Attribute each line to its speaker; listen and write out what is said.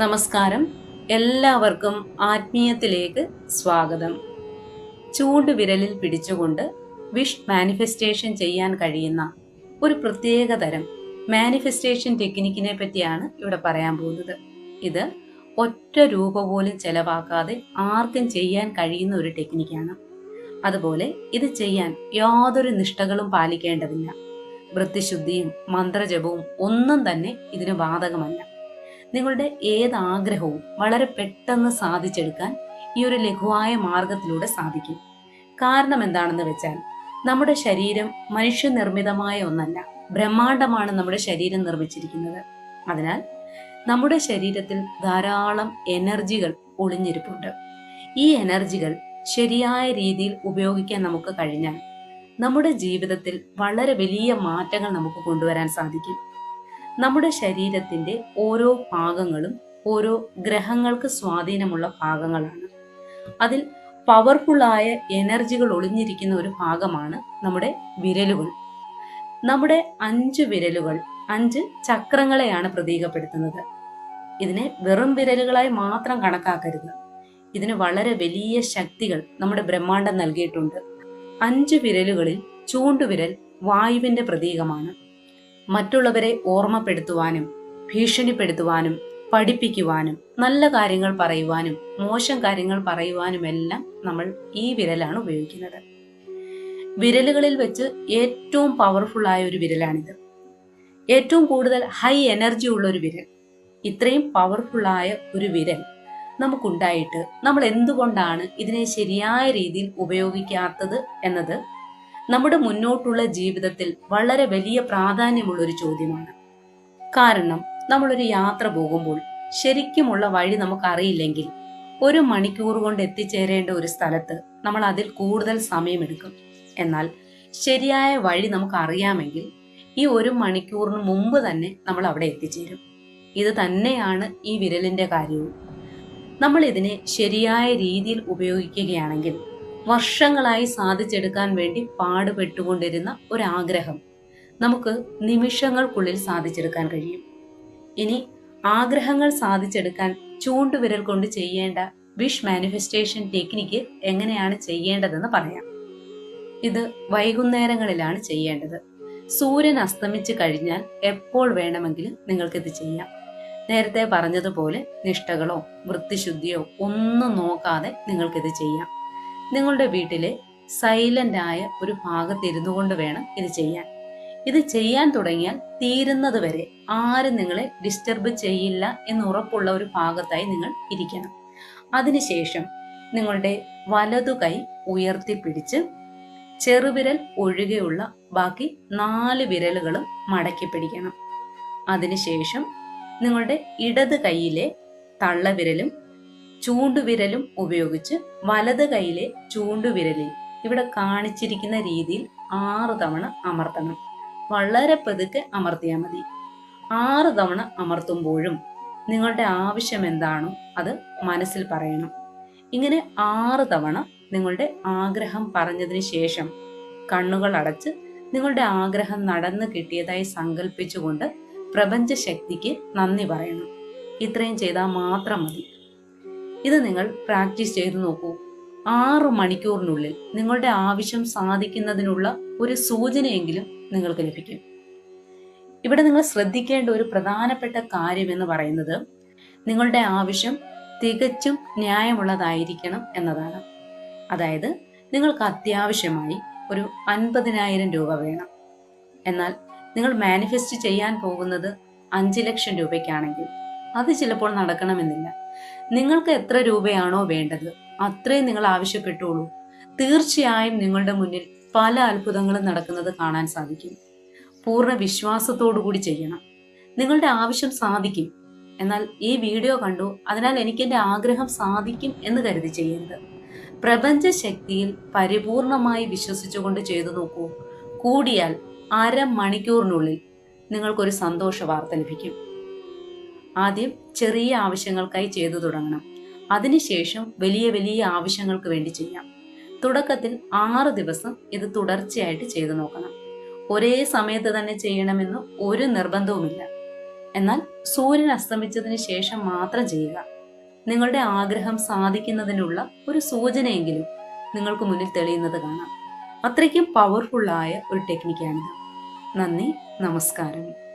Speaker 1: നമസ്കാരം. എല്ലാവർക്കും ആത്മീയത്തിലേക്ക് സ്വാഗതം. ചൂണ്ടുവിരലിൽ പിടിച്ചുകൊണ്ട് വിഷ് മാനിഫെസ്റ്റേഷൻ ചെയ്യാൻ കഴിയുന്ന ഒരു പ്രത്യേക തരം മാനിഫെസ്റ്റേഷൻ ടെക്നിക്കിനെ പറ്റിയാണ് ഇവിടെ പറയാൻ പോകുന്നത്. ഇത് ഒറ്റ രൂപ പോലും ചെലവാക്കാതെ ആർക്കും ചെയ്യാൻ കഴിയുന്ന ഒരു ടെക്നിക്കാണ്. അതുപോലെ ഇത് ചെയ്യാൻ യാതൊരു നിഷ്ഠകളും പാലിക്കേണ്ടതില്ല. വൃത്തിശുദ്ധിയും മന്ത്രജപവും ഒന്നും തന്നെ ഇതിന് ബാധകമല്ല. നിങ്ങളുടെ ഏത് ആഗ്രഹവും വളരെ പെട്ടെന്ന് സാധിച്ചെടുക്കാൻ ഈ ഒരു ലഘുവായ മാർഗത്തിലൂടെ സാധിക്കും. കാരണം എന്താണെന്ന് വെച്ചാൽ നമ്മുടെ ശരീരം മനുഷ്യനിർമ്മിതമായ ഒന്നല്ല ബ്രഹ്മാണ്ടമാണ് നമ്മുടെ ശരീരം നിർമ്മിച്ചിരിക്കുന്നത്. അതിനാൽ നമ്മുടെ ശരീരത്തിൽ ധാരാളം എനർജികൾ ഒളിഞ്ഞിരിപ്പുണ്ട്. ഈ എനർജികൾ ശരിയായ രീതിയിൽ ഉപയോഗിക്കാൻ നമുക്ക് കഴിഞ്ഞാൽ നമ്മുടെ ജീവിതത്തിൽ വളരെ വലിയ മാറ്റങ്ങൾ നമുക്ക് കൊണ്ടുവരാൻ സാധിക്കും. നമ്മുടെ ശരീരത്തിന്റെ ഓരോ ഭാഗങ്ങളും ഓരോ ഗ്രഹങ്ങൾക്ക് സ്വാധീനമുള്ള ഭാഗങ്ങളാണ്. അതിൽ പവർഫുള്ളായ എനർജികൾ ഒളിഞ്ഞിരിക്കുന്ന ഒരു ഭാഗമാണ് നമ്മുടെ വിരലുകൾ. നമ്മുടെ അഞ്ച് വിരലുകൾ അഞ്ച് ചക്രങ്ങളെയാണ് പ്രതീകപ്പെടുത്തുന്നത്. ഇതിനെ വെറും വിരലുകളായി മാത്രം കണക്കാക്കരുത്. ഇതിന് വളരെ വലിയ ശക്തികൾ നമ്മുടെ ബ്രഹ്മാണ്ടം നൽകിയിട്ടുണ്ട്. അഞ്ച് വിരലുകളിൽ ചൂണ്ടുവിരൽ വായുവിന്റെ പ്രതീകമാണ്. മറ്റുള്ളവരെ ഓർമ്മപ്പെടുത്തുവാനും ഭീഷണിപ്പെടുത്തുവാനും പഠിപ്പിക്കുവാനും നല്ല കാര്യങ്ങൾ പറയുവാനും മോശം കാര്യങ്ങൾ പറയുവാനുമെല്ലാം നമ്മൾ ഈ വിരലാണ് ഉപയോഗിക്കുന്നത്. വിരലുകളിൽ വെച്ച് ഏറ്റവും പവർഫുൾ ആയ ഒരു വിരലാണിത്. ഏറ്റവും കൂടുതൽ ഹൈ എനർജി ഉള്ള ഒരു വിരൽ. ഇത്രയും പവർഫുൾ ആയ ഒരു വിരൽ നമുക്കുണ്ടായിട്ട് നമ്മൾ എന്തുകൊണ്ടാണ് ഇതിനെ ശരിയായ രീതിയിൽ ഉപയോഗിക്കാത്തത് എന്നത് നമ്മുടെ മുന്നോട്ടുള്ള ജീവിതത്തിൽ വളരെ വലിയ പ്രാധാന്യമുള്ള ഒരു ചോദ്യമാണ്. കാരണം നമ്മളൊരു യാത്ര പോകുമ്പോൾ ശരിക്കുമുള്ള വഴി നമുക്കറിയില്ലെങ്കിൽ ഒരു മണിക്കൂർ കൊണ്ട് എത്തിച്ചേരേണ്ട ഒരു സ്ഥലത്ത് നമ്മൾ അതിൽ കൂടുതൽ സമയമെടുക്കും. എന്നാൽ ശരിയായ വഴി നമുക്ക് അറിയാമെങ്കിൽ ഈ ഒരു മണിക്കൂറിന് മുമ്പ് തന്നെ നമ്മൾ അവിടെ എത്തിച്ചേരും. ഇത് തന്നെയാണ് ഈ വിരലിന്റെ കാര്യവും. നമ്മൾ ഇതിനെ ശരിയായ രീതിയിൽ ഉപയോഗിക്കുകയാണെങ്കിൽ വർഷങ്ങളായി സാധിച്ചെടുക്കാൻ വേണ്ടി പാടുപെട്ടുകൊണ്ടിരുന്ന ഒരാഗ്രഹം നമുക്ക് നിമിഷങ്ങൾക്കുള്ളിൽ സാധിച്ചെടുക്കാൻ കഴിയും. ഇനി ആഗ്രഹങ്ങൾ സാധിച്ചെടുക്കാൻ ചൂണ്ടുവിരൽ കൊണ്ട് ചെയ്യേണ്ട വിഷ് മാനിഫെസ്റ്റേഷൻ ടെക്നിക്ക് എങ്ങനെയാണ് ചെയ്യേണ്ടതെന്ന് പറയാം. ഇത് വൈകുന്നേരങ്ങളിലാണ് ചെയ്യേണ്ടത്. സൂര്യൻ അസ്തമിച്ച് കഴിഞ്ഞാൽ എപ്പോൾ വേണമെങ്കിലും നിങ്ങൾക്കിത് ചെയ്യാം. നേരത്തെ പറഞ്ഞതുപോലെ നിഷ്ഠകളോ വൃത്തിശുദ്ധിയോ ഒന്നും നോക്കാതെ നിങ്ങൾക്കിത് ചെയ്യാം. നിങ്ങളുടെ വീട്ടിലെ സൈലന്റ് ആയ ഒരു ഭാഗത്തിരുന്നു കൊണ്ട് വേണം ഇത് ചെയ്യാൻ. ഇത് ചെയ്യാൻ തുടങ്ങിയാൽ തീരുന്നത് വരെ ആരും നിങ്ങളെ ഡിസ്റ്റർബ് ചെയ്യില്ല എന്ന് ഉറപ്പുള്ള ഒരു ഭാഗത്തായി നിങ്ങൾ ഇരിക്കണം. അതിനുശേഷം നിങ്ങളുടെ വലതു കൈ ഉയർത്തിപ്പിടിച്ച് ചെറുവിരൽ ഒഴികെയുള്ള ബാക്കി നാല് വിരലുകളും മടക്കി പിടിക്കണം. അതിനുശേഷം നിങ്ങളുടെ ഇടത് കൈയിലെ തള്ളവിരലും ചൂണ്ടുവിരലും ഉപയോഗിച്ച് വലത് കൈയിലെ ചൂണ്ടുവിരലിൽ ഇവിടെ കാണിച്ചിരിക്കുന്ന രീതിയിൽ ആറ് തവണ അമർത്തണം. വളരെ പതുക്കെ അമർത്തിയാൽ മതി. ആറ് തവണ അമർത്തുമ്പോഴും നിങ്ങളുടെ ആവശ്യം എന്താണോ അത് മനസ്സിൽ പറയണം. ഇങ്ങനെ ആറ് തവണ നിങ്ങളുടെ ആഗ്രഹം പറഞ്ഞതിന് ശേഷം കണ്ണുകൾ അടച്ച് നിങ്ങളുടെ ആഗ്രഹം നടന്നു കിട്ടിയതായി സങ്കല്പിച്ചുകൊണ്ട് പ്രപഞ്ച ശക്തിക്ക് നന്ദി പറയണം. ഇത്രയും ചെയ്താൽ മാത്രം മതി. ഇത് നിങ്ങൾ പ്രാക്ടീസ് ചെയ്ത് നോക്കൂ. ആറ് മണിക്കൂറിനുള്ളിൽ നിങ്ങളുടെ ആവശ്യം സാധിക്കുന്നതിനുള്ള ഒരു സൂചനയെങ്കിലും നിങ്ങൾക്ക് ലഭിക്കും. ഇവിടെ നിങ്ങൾ ശ്രദ്ധിക്കേണ്ട ഒരു പ്രധാനപ്പെട്ട കാര്യം എന്ന് പറയുന്നത് നിങ്ങളുടെ ആവശ്യം തികച്ചും ന്യായമുള്ളതായിരിക്കണം എന്നതാണ്. അതായത് നിങ്ങൾക്ക് അത്യാവശ്യമായി ഒരു അൻപതിനായിരം രൂപ വേണം. എന്നാൽ നിങ്ങൾ മാനിഫെസ്റ്റ് ചെയ്യാൻ പോകുന്നത് അഞ്ച് ലക്ഷം രൂപയ്ക്കാണെങ്കിൽ അത് ചിലപ്പോൾ നടക്കണമെന്നില്ല. നിങ്ങൾക്ക് എത്ര രൂപയാണോ വേണ്ടത്? അത്രയും നിങ്ങൾ ആവശ്യപ്പെട്ടുള്ളൂ തീർച്ചയായും നിങ്ങളുടെ മുന്നിൽ പല അത്ഭുതങ്ങളും നടക്കുന്നത് കാണാൻ സാധിക്കും. പൂർണ വിശ്വാസത്തോടു കൂടി ചെയ്യണം. നിങ്ങളുടെ ആവശ്യം സാധിക്കും. എന്നാൽ ഈ വീഡിയോ കണ്ടു അതിനാൽ എനിക്ക് എന്റെ ആഗ്രഹം സാധിക്കും എന്ന് കരുതി ചെയ്യരുത്. പ്രപഞ്ച ശക്തിയിൽ പരിപൂർണമായി വിശ്വസിച്ചുകൊണ്ട് ചെയ്തു നോക്കൂ. കൂടിയാൽ അര മണിക്കൂറിനുള്ളിൽ നിങ്ങൾക്കൊരു സന്തോഷ വാർത്ത ലഭിക്കും. ആദ്യം ചെറിയ ആവശ്യങ്ങൾക്കായി ചെയ്തു തുടങ്ങണം. അതിനുശേഷം വലിയ വലിയ ആവശ്യങ്ങൾക്ക് വേണ്ടി ചെയ്യാം. തുടക്കത്തിൽ ആറ് ദിവസം ഇത് തുടർച്ചയായിട്ട് ചെയ്തു നോക്കണം. ഒരേ സമയത്ത് തന്നെ ചെയ്യണമെന്ന് ഒരു നിർബന്ധവുമില്ല. എന്നാൽ സൂര്യൻ അസ്തമിച്ചതിന് ശേഷം മാത്രം ചെയ്യുക. നിങ്ങളുടെ ആഗ്രഹം സാധിക്കുന്നതിനുള്ള ഒരു സൂചനയെങ്കിലും നിങ്ങൾക്ക് മുന്നിൽ തെളിയുന്നത് കാണാം. അത്രയ്ക്കും പവർഫുള്ളായ ഒരു ടെക്നിക്കാണിത് നന്ദി നമസ്കാരം.